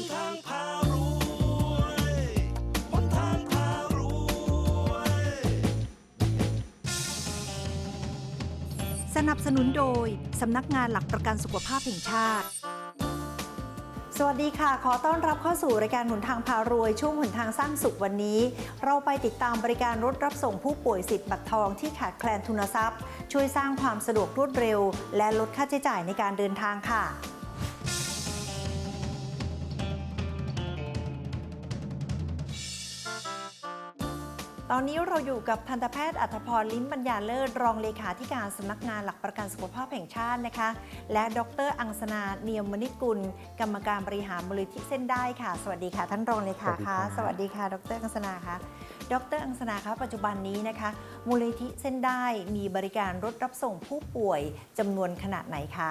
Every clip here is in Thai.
นทางพารวยหนทางพารวย สนับสนุนโดย สำนักงานหลักประกันสุขภาพแห่งชาติ สวัสดีค่ะ ขอต้อนรับเข้าสู่รายการหนทางพารวย ช่วงหนทางสร้างสุขวันนี้ เราไปติดตามบริการรถรับส่งผู้ป่วยสิทธิ์บัตรทองที่ขาดแคลนทุนทรัพย์ ช่วยสร้างความสะดวกรวดเร็ว และลดค่าใช้จ่ายในการเดินทางค่ะ ตอนนี้เราอยู่กับทันตแพทย์อัธพรลิ้มปัญญาเลิศรองเลขาธิการสำนักงานหลักประกันสุขภาพแห่งชาตินะคะ และดร อังสนาเนียมมณิกุล กรรมการบริหารมูลนิธิเส้นได้ค่ะ สวัสดีค่ะ ท่านรองเลขาคะสวัสดีค่ะ ดร อังสนาคะดร อังสนาคะปัจจุบันนี้นะคะ มูลนิธิเส้นได้มีบริการรถรับส่งผู้ป่วยจำนวนขนาดไหนคะ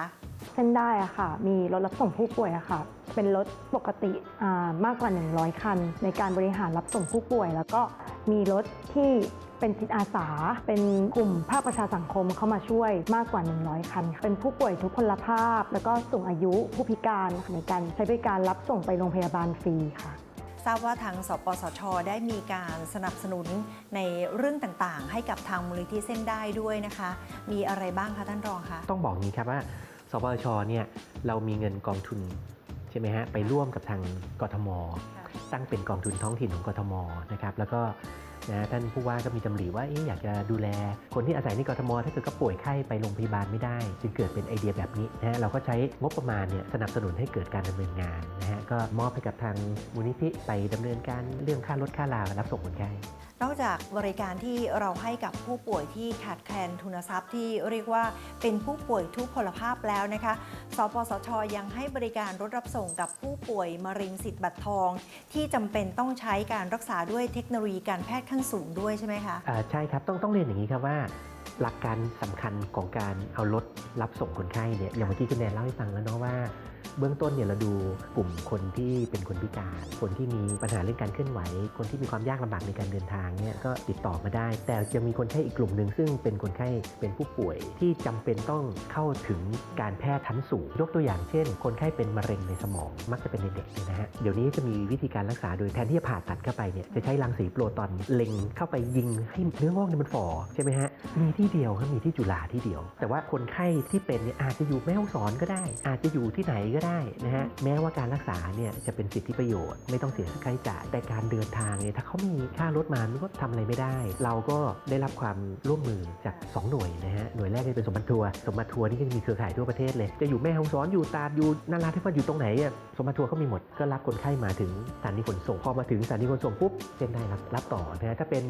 เส้นได้อะค่ะ มีรถรับส่งผู้ป่วยอะค่ะ เป็นรถปกติอ่ามากกว่า 100 คัน ในการบริหารรับส่งผู้ป่วย แล้วก็มีรถที่เป็นจิตอาสา เป็นกลุ่มภาคประชาสังคมเข้ามาช่วยมากกว่า 100 คันค่ะเป็นผู้ป่วยทุกพลภาพ แล้วก็สูงอายุผู้พิการในการใช้บริการรับส่งไปโรงพยาบาลฟรีค่ะทราบว่าทางสปสช ได้มีการสนับสนุนในเรื่องต่างๆ ให้กับทางมูลนิธิเส้นได้ด้วยนะคะ มีอะไรบ้างคะท่านรองคะ ต้องบอกงี้ครับว่า สปชเนี่ยเรามีเงินกองทุนใช่ไหมฮะไปร่วมกับทางกทมตั้งเป็นกองทุนท้องถิ่นของกทมนะครับแล้วก็นะท่านผู้ว่าก็มีจำรีว่าออยากจะดูแล คนที่อาศัยในกทม ถ้าเกิดก็ป่วยไข้ไปโรงพยาบาลไม่ได้ จึงเกิดเป็นไอเดียแบบนี้นะฮะเราก็ใช้งบประมาณเนี่ยสนับสนุนให้เกิดการดำเนินงานนะฮะก็มอบให้กับทางมูลนิธิไปดำเนินการเรื่องค่ารถค่าลารับส่งคนไข้นอกจากบริการที่เราให้กับผู้ป่วยที่ขาดแคลนทุนทรัพย์ที่เรียกว่าเป็นผู้ป่วยทุกพลภาพแล้วนะคะ สปสชยังให้บริการรถรับส่งกับผู้ป่วยมะเร็งสิทธิ์บัตรทองที่จำเป็นต้องใช้การรักษาด้วยเทคโนโลยีการแพทย์ขั้นสูงด้วยใช่ไหมคะ ใช่ครับ ต้องต้องเรียนอย่างนี้ครับว่า หลักการสำคัญของการเอารถรับส่งคนไข้เนี่ยอย่างเมื่อกี้คุณแนนเล่าให้ฟังแล้วเนาะว่า เบื้องต้นเนี่ยเราดูกลุ่มคนที่เป็นคนพิการ คนที่มีปัญหาเรื่องการเคลื่อนไหว คนที่มีความยากลำบากในการเดินทางเนี่ยก็ติดต่อมาได้ แต่จะมีคนไข้อีกกลุ่มหนึ่งซึ่งเป็นคนไข้เป็นผู้ป่วยที่จำเป็นต้องเข้าถึงการแพทย์ชั้นสูง ยกตัวอย่างเช่น คนไข้เป็นมะเร็งในสมอง มักจะเป็นในเด็กเนี่ยนะฮะเดี๋ยวนี้จะมีวิธีการรักษาโดยแทนที่จะผ่าตัดเข้าไปเนี่ยจะใช้รังสีโปรตอนเล็งเข้าไปยิงให้เนื้องอกเนี่ยมันฝ่อใช่ไหมฮะมีที่ที่เดียวครับมีที่จุฬาที่เดียว แต่ว่าคนไข้ที่เป็นเนี่ยอาจจะอยู่แม่ฮ่องสอนก็ได้ อาจจะอยู่ที่ไหนก็ได้นะฮะแม้ว่าการรักษาเนี่ยจะเป็นสิทธิประโยชน์ไม่ต้องเสียค่าใช้จ่ายแต่การเดินทางเนี่ยถ้าเขามีค่ารถมามันก็ทำอะไรไม่ได้ เราก็ได้รับความร่วมมือจาก 2 หน่วยนะฮะหน่วยแรกเนี่ยเป็นสมบัติทัวร์สมบัติทัวร์นี่ก็จะมีเครือข่ายทั่วประเทศเลยจะอยู่แม่ฮ่องสอนอยู่ตาดอยู่นาราธิวาสอยู่ตรงไหนอะสมบัติทัวร์เขามีหมดก็รับคนไข้มาถึงสถานีขนส่งพอมาถึงสถานีขนส่งปุ๊บเส้นได้รับรับต่อนะฮะถ้าเป็น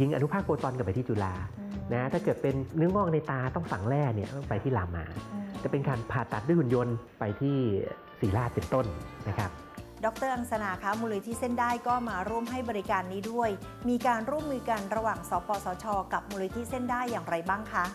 ยิงอนุภาคโปรตอนกลับไปที่จุฬานะถ้าเกิดเป็นเนื้องอกในตาต้องฝังแร่เนี่ยต้องไปที่รามา จะเป็นการผ่าตัดด้วยหุ่นยนต์ไปที่ศรีราชเป็นต้นนะครับ ดรอังสนาคะมูลนิธิเส้นได้ก็มาร่วมให้บริการนี้ด้วย มีการร่วมมือกันระหว่างสปสช กับมูลนิธิเส้นได้อย่างไรบ้างคะ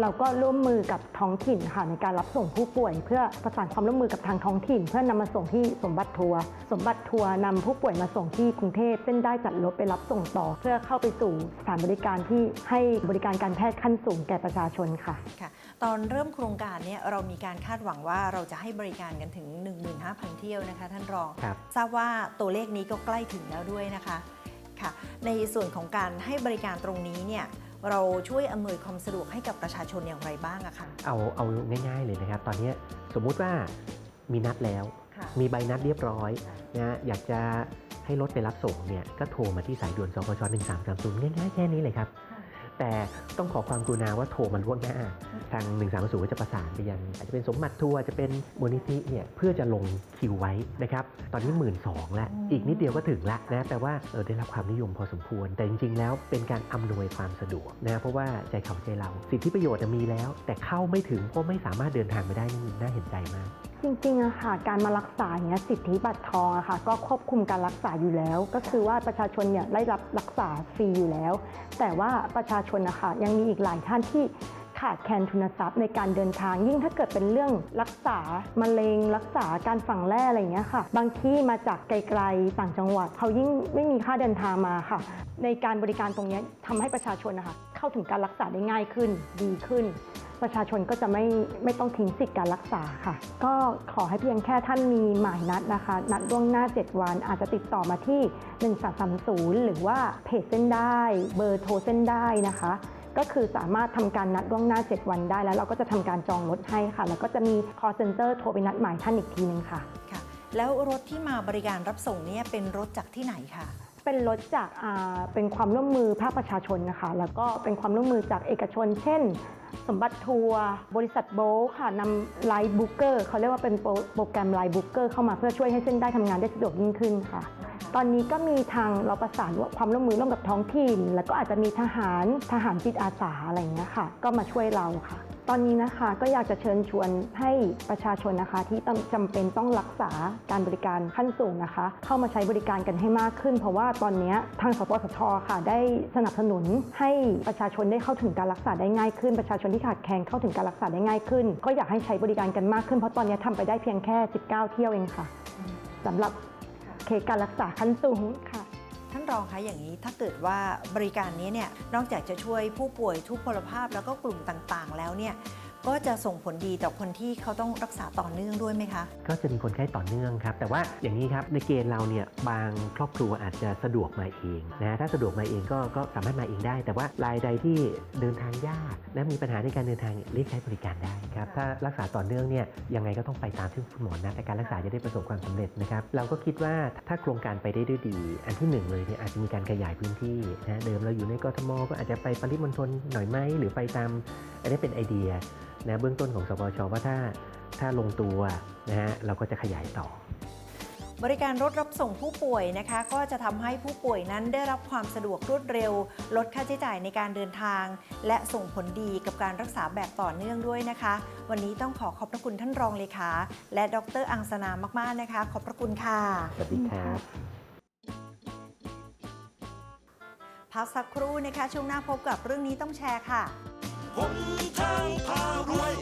เราก็ร่วมมือกับท้องถิ่นค่ะในการรับส่งผู้ป่วย เพื่อประสานความร่วมมือกับทางท้องถิ่น เพื่อนำมาส่งที่สมบัติทัวร์สมบัติทัวร์นำผู้ป่วยมาส่งที่กรุงเทพเส้นได้จัดรถไปรับส่งต่อ เพื่อเข้าไปสู่สถานบริการที่ให้บริการการแพทย์ขั้นสูงแก่ประชาชนค่ะค่ะ ตอนเริ่มโครงการเนี่ยเรามีการคาดหวังว่าเราจะให้บริการกันถึง 15,000 เที่ยวนะคะ ท่านรองครับทราบว่าตัวเลขนี้ก็ใกล้ถึงแล้วด้วยนะคะค่ะในส่วนของการให้บริการตรงนี้เนี่ยเราช่วยอำนวยความสะดวกให้กับประชาชนอย่างไรบ้างอะคะเอาเอาง่ายๆเลยนะครับ ตอนนี้สมมุติว่ามีนัดแล้วค่ะมีใบนัดเรียบร้อยนะอยากจะให้รถไปรับส่งเนี่ยก็โทรมาที่สายด่วนสปช1330 ง่ายๆแค่นี้เลยครับ แต่ต้องขอความกรุณาว่าโทรมาล่วงหน้า ทาง 130ก็จะประสานไปยังอาจจะเป็นสมบัติทัวร์จะเป็นมูลนิธิเนี่ยเพื่อจะลงคิวไว้นะครับ ตอนนี้1 2ื่นแล้วอืมอีกนิดเดียวก็ถึงละนะแต่ว่าเออได้รับความนิยมพอสมควร แต่จริง ๆ แล้วเป็นการอำนวยความสะดวกนะเพราะว่าใจเขาใจเรา สิทธิประโยชน์น่ะมีแล้ว แต่เข้าไม่ถึงเพราะไม่สามารถเดินทางไปได้นี่น่าเห็นใจมาก จริงๆอะค่ะ การมารักษาเงี้ยสิทธิบัตรทองอะค่ะ ก็ควบคุมการรักษาอยู่แล้ว ก็คือว่าประชาชนเนี่ยได้รับรักษาฟรีอยู่แล้ว แต่ว่าประชาชนนะคะยังมีอีกหลายท่านที่ขาดแคลนทุนทรัพย์ในการเดินทาง ยิ่งถ้าเกิดเป็นเรื่องรักษามะเร็งรักษาการฝังแร่อะไรเงี้ยค่ะ บางที่มาจากไกลๆต่างจังหวัด เขายิ่งไม่มีค่าเดินทางมาค่ะ ในการบริการตรงนี้ทำให้ประชาชนนะคะเข้าถึงการรักษาได้ง่ายขึ้นดีขึ้น ประชาชนก็จะไม่ไม่ต้องทิ้งสิทธิการรักษาค่ะ ก็ขอให้เพียงแค่ท่านมีหมายนัดนะคะ นัดล่วงหน้า 7 วัน อาจจะติดต่อมาที่ 1330 หรือว่าเพจเส้นได้ เบอร์โทรเส้นได้นะคะ ก็คือสามารถทำการนัดล่วงหน้า 7 วันได้แล้ว เราก็จะทำการจองรถให้ค่ะ แล้วก็จะมี call center โทรไปนัดหมายท่านอีกทีนึงค่ะ ค่ะ แล้วรถที่มาบริการรับส่งเนี่ยเป็นรถจากที่ไหนคะ เป็นรถจากอ่าเป็นความร่วมมือภาคประชาชนนะคะ แล้วก็เป็นความร่วมมือจากเอกชน เช่น สมบัติทัวร์บริษัทโบทค่ะนำไลน์บุ๊กเกอร์เขาเรียกว่าเป็นโปรโปรแกรมไลน์บุ๊กเกอร์เข้ามาเพื่อช่วยให้เส้นได้ทำงานได้สะดวกยิ่งขึ้นค่ะ ตอนนี้ก็มีทางเราประสานความร่วมมือร่วมกับท้องถิ่น แล้วก็อาจจะมีทหารทหารจิตอาสาอะไรอย่างเงี้ยค่ะ ก็มาช่วยเราค่ะ ตอนนี้นะคะก็อยากจะเชิญชวนให้ประชาชนนะคะ ที่ต้องจำเป็นต้องรักษาการบริการขั้นสูงนะคะ เข้ามาใช้บริการกันให้มากขึ้น เพราะว่าตอนนี้ทางสปสชค่ะ ได้สนับสนุนให้ประชาชนได้เข้าถึงการรักษาได้ง่ายขึ้น ประชาชนที่ขาดแคลนเข้าถึงการรักษาได้ง่ายขึ้น ก็อยากให้ใช้บริการกันมากขึ้นเพราะตอนนี้ทำไปได้เพียงแค่ 19 เที่ยวเองค่ะสำหรับเคสการรักษาขั้นสูงค่ะ ท่านรองคะอย่างนี้ถ้าเกิดว่าบริการนี้เนี่ยนอกจากจะช่วยผู้ป่วยทุกพลภาพแล้วก็กลุ่มต่างๆ แล้วเนี่ย ก็จะส่งผลดีต่อคนที่เขาต้องรักษาต่อเนื่องด้วยไหมคะ ก็จะมีคนไข้ต่อเนื่องครับ แต่ว่าอย่างนี้ครับในเกณฑ์เราเนี่ยบางครอบครัวอาจจะสะดวกมาเองนะถ้าสะดวกมาเองก็ก็สามารถมาเองได้ แต่ว่ารายใดที่เดินทางยากและมีปัญหาในการเดินทางเนี่ยเรียกใช้บริการได้ครับถ้ารักษาต่อเนื่องเนี่ยยังไงก็ต้องไปตามที่คุณหมอนัดแต่การรักษาจะได้ประสบความสำเร็จนะครับเราก็คิดว่าถ้าโครงการไปได้ด้วยดี อันที่หนึ่งเลยเนี่ยอาจจะมีการขยายพื้นที่นะเดิมเราอยู่ในกทมก็อาจจะไปปริมณฑลหน่อยไหมหรือไปตามอันนี้เป็นไอเดีย นะเบื้องต้นของสปชว่าถ้าถ้าลงตัวนะฮะเราก็จะขยายต่อ บริการรถรับส่งผู้ป่วยนะคะ ก็จะทำให้ผู้ป่วยนั้นได้รับความสะดวกรวดเร็ว ลดค่าใช้จ่ายในการเดินทาง และส่งผลดีกับการรักษาแบบต่อเนื่องด้วยนะคะ วันนี้ต้องขอขอบพระคุณท่านรองเลขาและดรอังสนามากๆนะคะ ขอบพระคุณค่ะสวัสดีครับพักสักครู่นะคะช่วงหน้าพบกับเรื่องนี้ต้องแชร์ค่ะ หนทางพารวย